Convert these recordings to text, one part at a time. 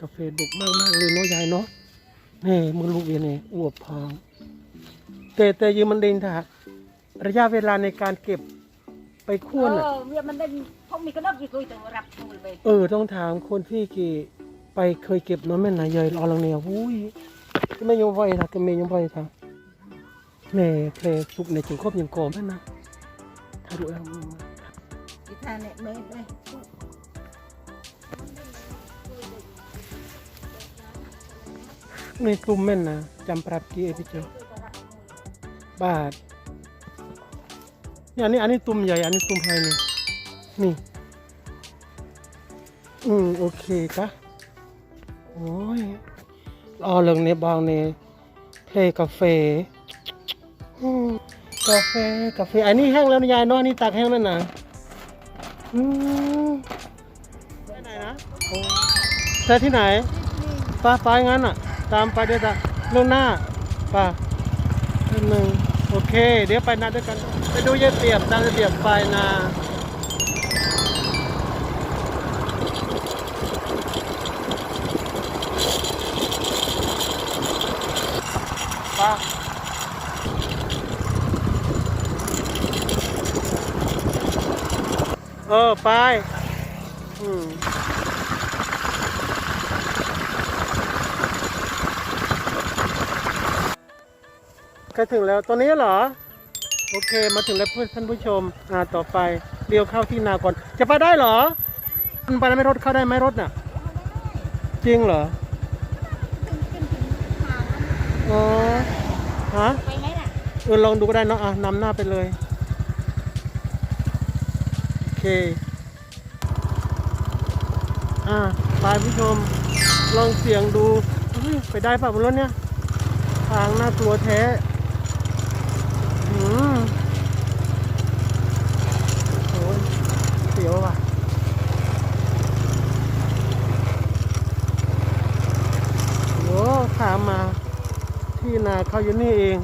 กาแฟดกมากมากเลยเนาะยายเนาะนี่มือลูกเองเน่อวบพอง แต่แต่ยืมมันเดินถากระยะเวลาในการเก็บไปคั่วน่ะ เอออต้องถามคนที่กี่ไปเคยเก็บน้องแม่นายยายรอลังเนี่ยอุ้ยไม่ยอมไหวนะก็ไม่ยอมไหวค่ะแม่เพลสุกในถุงครอบยังกอมแม่นะถ้ารู้แล้วอีทาเนี่ยไม่ไม่ นี่ตุ้มแมนนะจำปรับกี่เอพิเจอบาทนี่อันนี้อันนี้ตุ่มใหญ่อันนี้ตุ่มไฮนี่นี่อืมโอเคจ้ะโอ้ยรอเรื่องในบางในเพลกาแฟกาแฟกาแฟอันนี้แห้งแล้วนะยายนอนนี้ตากแห้งแล้วนะอืมไปไหนนะโอ้ใช่ที่ไหนป้าไปงั้นอะ ตามไปเดี๋ยวจะลงหน้าป้านิดนึงโอเค เดี๋ยวไปนาด้วยกัน ไปดูยายเปียบตามเบียบไปนาป้าเออ ไป อืม ล้ถึงแล้วตอนนี้เหรอ โอเคมาถึงแล้วเพื่อนท่านผู้ชม อ่าต่อไปเลี้ยวเข้าที่นาก่อน จะไปได้เหรอมันไปได้ไหม่รถเข้าได้ไหมรถน่ะ จริงเหรออ๋อฮะไปไหมน่ะเออลองดูก็ได้เนาะอะนำหน้าไปเลย โอเค อ่าไปผู้ชม ลองเสี่ยงดูเฮ้ยไปได้ป่ะบนรถเนี่ย ทางน่ากลัวแท้อืมโอ้ยเสียวว่ะ โอ้ถามมา ที่นา เขาอยู่นี่เอง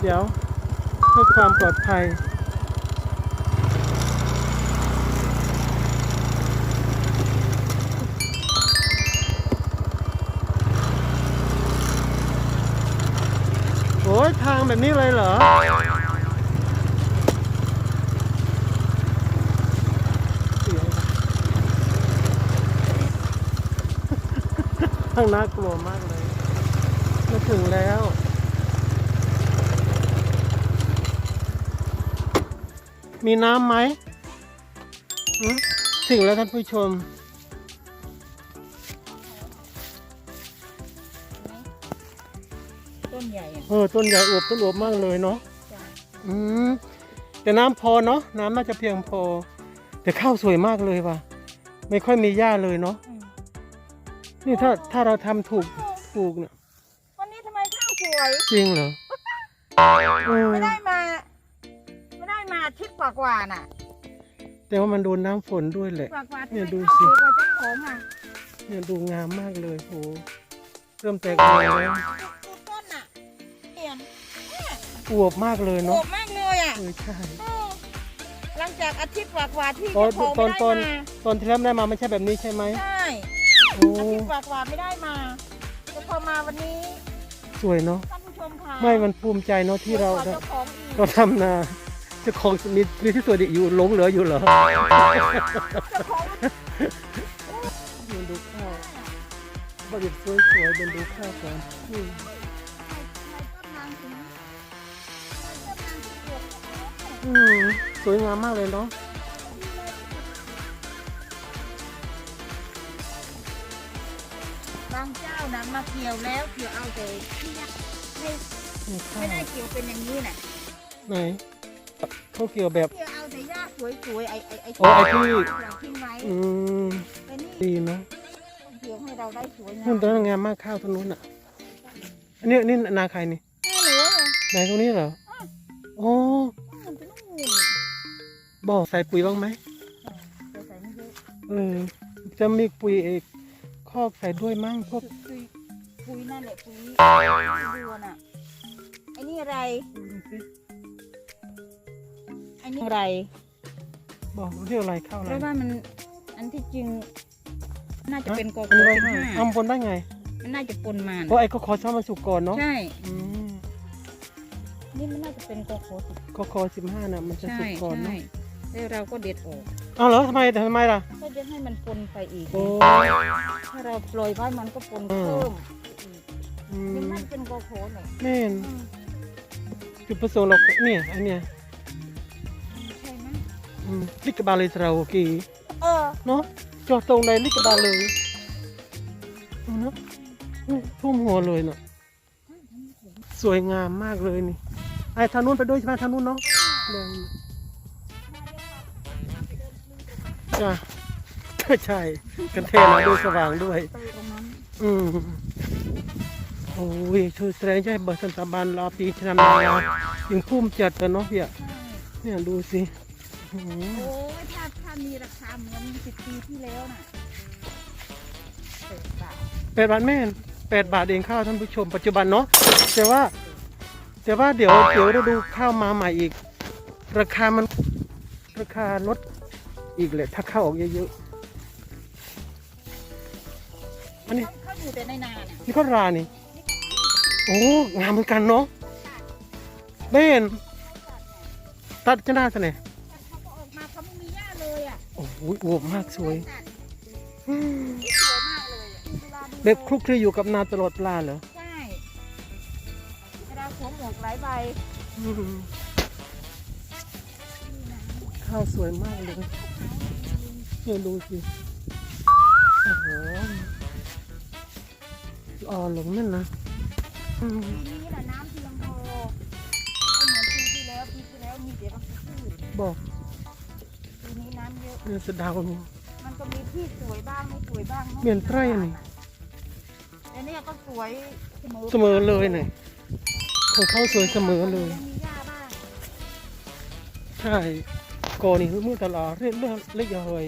เดี๋ยวเพื่อความปลอดภัย โอ้ยทางแบบนี้เลยเหรอข้างน่ากลัวมากเลย มาถึงแล้ว มีน้ำไหมหึถึงแล้วท่านผู้ชม ต้นใหญ่อะเออ ต้นใหญ่อวบต้นอวบมากเลยเนาะจ้ะอืมแต่น้ำพอเนาะน้ำน่าจะเพียงพอ แต่ข้าวสวยมากเลยว่ะ ไม่ค่อยมีหญ้าเลยเนาะอืมนี่ถ้าถ้าเราทำถูกถูกเนี่ย วสวยจริงเหรอเออไม่ได้มาไม่ได้มาอาทิตย์กว่าๆน่ะ แต่ว่ามันโดนน้ำฝนด้วยแหละ กว่าๆเนี่ยทำไมดูข้าวสิสวยกว่าเจ้าของอะเนี่ยดูงามมากเลยโหเริ่มแตกใบแล้วดูต้นน่ะเปลี่ยนอวบมากเลยโหเนาะดมากเลยอะเออใช่ เออหลังจากอาทิตย์กว่าๆที่ตอนเจ้าของตอนไม่ตอนได้มาตอนที่แล้วได้มาไม่ใช่แบบนี้ใช่ไหมใช่ โอ้อาทิตย์กว่าๆไม่ได้มาแต่พอมาวันนี้ สวยเนาะท่านผู้ชมค่ะไม่มันภูมิใจเนาะที่เราเจ้าของอีกเราทำนาเจ้าของมีมีที่สวยอยู่หลงเหลืออยู่เหรอเจ้าของมันดูข้าวบริบสวยๆเป็นดูข้าวก่อนอืมในต้นนางถึงในต้นนางถึงเกือบอืมสวยงามมากเลยเนาะ บางเจ้านะมาเกี่ยวแล้วเกี่ยวเอาแต่ที่เนี่ยไม่นี่ข้าไม่วได้เกี่ยวเป็นอย่างนี้น่ะไหนเขาเกี่ยวแบบ เกี่ยวเอาแต่หญ้าสวยๆไอ้ไอ้ไอ้โอ้ไอ้ที่อย่างทิ้งไว้อืมแต่นี่ดีเนาะต้องเกี่ยวให้เราได้สวยงานู่นมตรงนั้นงามมากข้าวตรงนู้นอะอันนี้นี่นาใครนี่แม่หนูเลยไหนตรงนี้เหรอโอ้มันเป็นนู่นบอกใส่ปุ๋ยบ้างไหมแต่ใส่ไม่เยอะเออจะมีปุ๋ยเอก คอกใส่ด้วยมั้งพวกปุ๋ยปุ๋ยนั่นแหละปุ๋ยดูน่ะไอ้นี่อะไรดูสิไอ้นี่อะไรบอกเรียกอะไรข้าวอะเพไรราะว่ามันอันที่จริง น่าจะเป็นกออันนี้โคร้อยสิบห้าห้าเอาบนได้ไง มันน่าจะปนมาเพราะไอ้ก็ขอช้อนมันสุกก่อนเนาะใช่อืมนี่มันน่าจะเป็นกอโคสิบก็คอสิบห้าน่ะมันจะใช่สุกก่อนใช่เนาะ แล้วเราก็เด็ดออกเอาเหรอทำไมแต่ทำไมล่ะ ก็จะให้มันปนไปอีก โอ้ถ้าเราปล่อยไว้มันก็ปนอืมเพิ่มอีกอืนี่มน่าจะเป็นกอโคเลยแม่นอืมจุดประสงค์เราเนี่ยอันเนี้ยใช่ไหมอืมลิกบาเลยสระโอกีเออเนาะจอดตรงในลิกบาเลยเอาเนาะอุ้ยท่วมหัวเลยเนาะสวยงามมากเลยนี่ไอ้ทางนู้นไปด้วยใช่ไหมทางนู้นเนาะเดิน จ้ะใช่กันเทนะด้วยสว่างด้วย ไปตรงนั้นอืมโอ้ยช่วยแสดงใจเบิร์สันตาบันรอปีชนะมายังพุ่มจัดกันเนาะพี่อะใช่เนี่ยดูสิอื้อหือโอ้ยถ้าถ้ามีราคาเหมือนสิบปีที่แล้วน่ะเปิดปากแปดบาทแม่นแปดบาทเองข้าวท่านผู้ชมปัจจุบันเนาะแต่ว่า แต่ว่าเดี๋ยวเดี๋ยวเราดูข้าวมาใหม่อีก ราคามันราคาลด อีกเลยถ้าข้าวออกเยอะๆอันนี้เขาอยู่แต่ในนาน่ะนี่ก็รานี่ โอ้งามเหมือนกันเนาะเบ้นตัดจะน่าสเนี่ยเขาก็ออกมาเขาไม่มีหญ้าเลยอะโอ้โหอวบมากสวยอืมสวยมากเลยอะเวลาดูแบบคลุกคลีอยู่กับนาตลอดเวลาเหรอใช่เวลาสวมหมวกหลายใบ อืม ข้าวสวยมากเลยเนี่ยดูสิโอ้โหอ่อนลงนั่นนะอืมปีนี้น่ะน้ำเพียงพอไม่เหมือนปีที่แล้วปีที่แล้วมีแต่บางพืชบอกปีนี้น้ำเยอะเนี่ยสะเดาวมันก็มีที่สวยบ้างไม่สวยบ้างอะเปลี่ยนไตรนี่ แต่เนี่ยก็สวยเสมอเสมอเลยเนี่ยของเขาสวยเสมอเลย มีหญ้าบ้าง ใช่ กอนี่มือตลอดเรียกเรื่องเล็กย่อย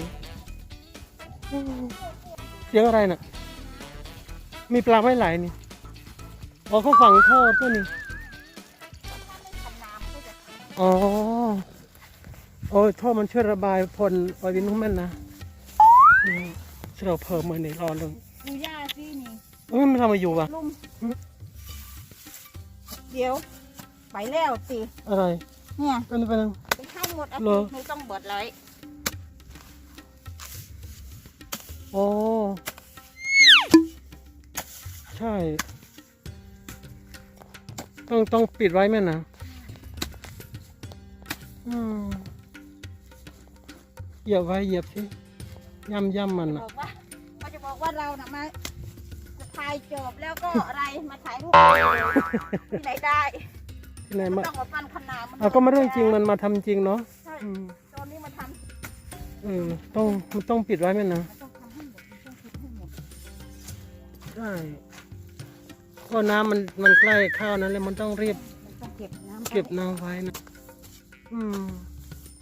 อืมเสียงอะไรน่ะ มีปลาไม่ไหลนี่อ๋อเขาฝังท่อตัวนี้ทำน้ำก็จะอ๋อโอ้ยท่อมันช่วยระบายพลไววินของมันนะนี่เราเพิ่มมาในรอลงดูหญ้าสินี่เอ้ยมันทำมาอยู่วะลุงเดี๋ยว ไปแล้วสิอะไรเนี่ยเป็นไปนึงไปข้าง หมดอะเหรอหนูต้องเบิดเลยโอ้ใช่ ต้องต้องปิดไว้แม่นะอืมเหยียบไว้เหยียบสิย่ำย่ำมันบอะอกว่าเขาจะบอกว่าเราน่ะมาจะถ่ายจบแล้วก็อะไรมาถ่ายรูปเลยที่ไหนได้ที่ ไหนมัมานต้องมาปั้นขนาดเอาก็มาเรื่องจริงมันมาทำจริงเนาะใช่อืมตอนนี้มาทเออต้องมันต้องปิดไว้แม่นะำมันต้องทำให้หมดมันต้องคิดให้หมดใช่เพราะน้ำมันมันใกล้ข้าวนั้นเลยมันต้องรีบมันต้องเก็บน้ำเก็บน้ำไว้นะอืม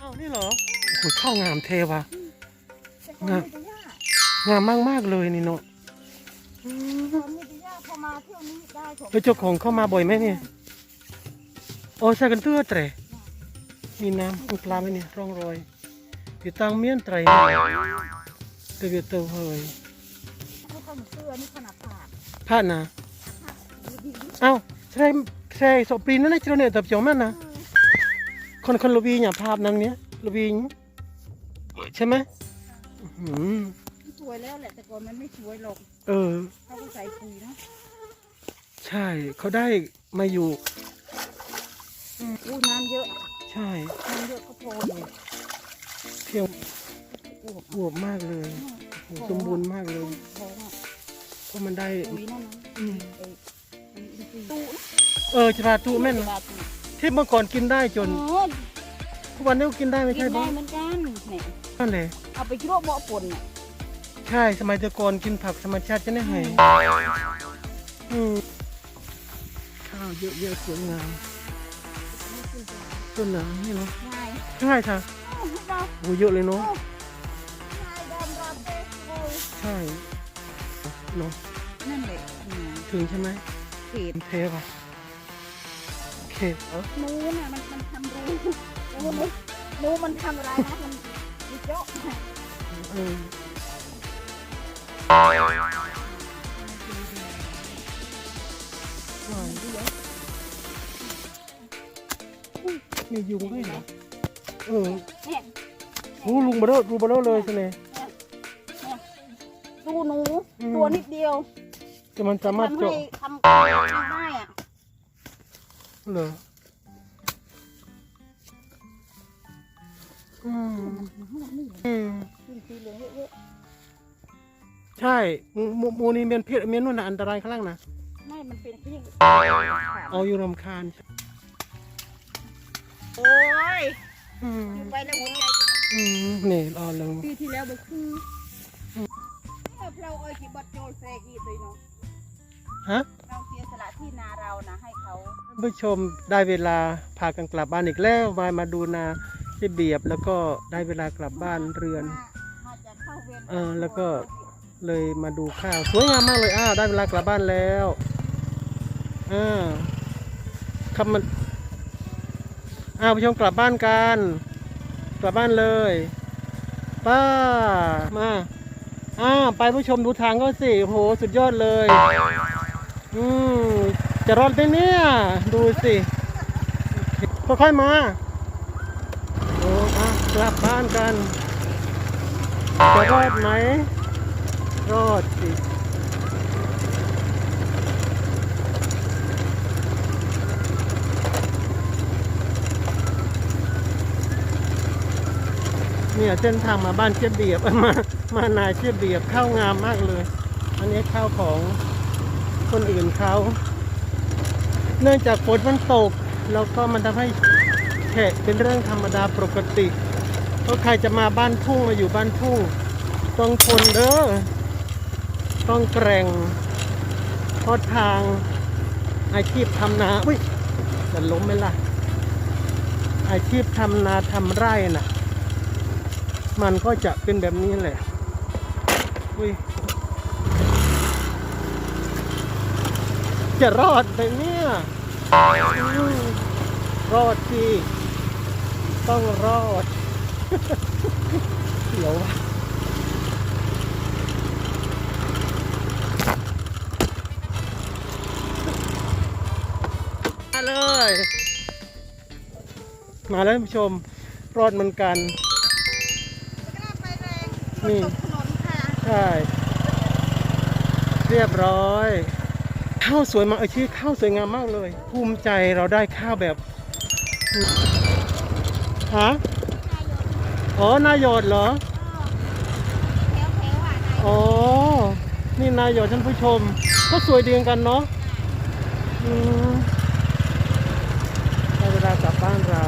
อ้าวนี่เหรอโอ้โหข้าวงามเทวะ แต่ก่อนมีแต่หญ้างามมากมากๆเลยนี่เนาะอืมตอนมีแต่หญ้าพอมาเที่ยวนี้ได้ผม แล้วเจ้าของเข้ามาบ่อยไหมเนี่ย โอ้ใส่กันเตื้อเตรมีน้ำมีปลาไหมเนี่ยร่องรอยอยู่ตังเมียนไตรเนี่ยเตเวียเตอเฮยไม่ต้องเสื้อนี่ขนาดผ่าพลาดนะดีเอ้าใช่ใช่สปรีนั่นนะเจ้าเนี่ยตับเจ้าแม่นนะคนคนลวีเนี่ยภาพนั้นเนี้ยลวีนใช่ไหมอื้อหือๆสวยแล้วแหละแต่ก่อนมันไม่สวยหรอกเออเขาก็ใส่ปุ๋ยเนาะใช่เขาได้มาอยู่ อู้น้ำเยอะใช่น้ำเยอะก็พอเลยเที่ยวอ้วกอวบมากเลยโอ้โหสมบูรณ์มากเลย ท้องอะเพราะมันได้ ปุ๋ยนั่นนะอืม ไอ้ไอ้ตู้เออจะพาตุแม่นนะที่เมื่อก่อนกินได้จนโอ้ทุกวันนี้ก็กินได้ไม่กิใช่นปะได้เหมือนกันเนี่ยนั่นแหละเอาไปคิดว่าเบาะปนอะใช่สมัยแต่ก่อนกินผักธรรมชาติจะได้ไงอืมข้าวเยอะๆสวยงาม ต้นหนานี่เนาะง่ายใช่ค่ะอ้าวดาวโอ้เยอะเลยเนาะง่ายดำดำเต้โอ้ยใช่เนาะนั่นแหละอืมถึงใช่ไหมเขตเทป่ะโอเคเออหนูน่ะมันมันทำรูหนูมันหนูมันทำอะไรนะมันมันเจาะเออ มียุงด้วยเหรอเออเนี่ยโอ้ลุงเบลอลุงเบลอเลยใช่ไหมดูหนูอืมตัวนิดเดียวแต่มันสามารถทำเจาะให้ทำได้ได้อะเหรออืมอืมกินสีเหลืองเยอะใช่มูมูมูนี่เป็นพิษเมียนู่นน่ะอันตรายข้างล่างนะๆไม่มันเป็นที่เอาอยู่รำคาญ โอ้ยอืมอยู่ไปแล้วหัวใจจะอืมนี่รอลงปีที่แล้วมันคือเราเอ้ยกี่บัตรโจลเซกีตัวเนาะฮะเราเสียสละที่นาเรานะให้เขาท่านผู้ชมได้เวลาพากันกลับบ้านอีกแล้วมามาดูนาที่เบียบแล้วก็ได้เวลากลับบ้านเรือน มาจากเข้าเวรเออแล้วก็ เลยมาดูข้าวสวยงามมากเลยอ้าวได้เวลากลับบ้านแล้วอ่าครับมัน อ้าวผู้ชมกลับบ้านกัน กลับบ้านเลยป้ามาอ้าวไปผู้ชมดูทางก็สิโหสุดยอดเลย อืมจะรอดไหมเนี่ย ดูสิค่อยๆมาโอ้อะกลับบ้านกันจะรอดไหมรอดสิ เนี่ยเส้นทางมาบ้านเชียบเบียบมา มานายเชียบเบียบเข้างามมากเลย อันนี้ข้าวของคนอื่นเขาเนื่องจากฝนมันตก แล้วก็มันทำให้แฉะเป็นเรื่องธรรมดาปกติเพราะใครจะมาบ้านทุ่งมาอยู่บ้านทุ่งต้องทนเด้อต้องแกร่งเพราะทางอาชีพทำนาอุ้ยจะล้มไหมล่ะ อาชีพทำนาทำไร่น่ะ มันก็จะเป็นแบบนี้แหละอุ้ยจะรอดไปเนี่ยรอดสิต้องรอดเดี๋ยวมาเลย มาแล้วท่านผู้ชม รอดเหมือนกัน นี่ตกถนนค่ะใช่ เรียบร้อย ข้าวสวยมากเออชื่อข้าวสวยงามมากเลย ภูมิใจเราได้ข้าวแบบฮะอ๋อนายโยดเหรอแถวแถวๆอะนายอ๋อ นี่นายโยดท่านผู้ชม ก็สวยดีเหมือนกันเนาะอืมได้เวลากลับบ้านเรา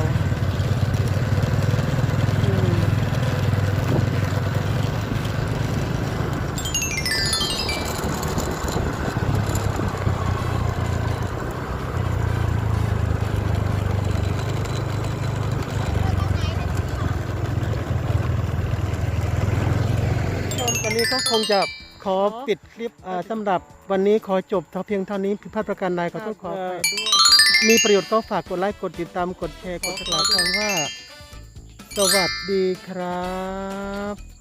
นนี้ก็คงจะขอปิดคลิปอ่าสำหรับวันนี้ขอจบเท่าเพียงเท่านี้ผิดพลาดประการใดขอโทษขออภัยด้วยมีประโยชน์ก็ฝากกดไลค์กดติดตามกดแชร์กดติดตามคำว่า สวัสดีครับ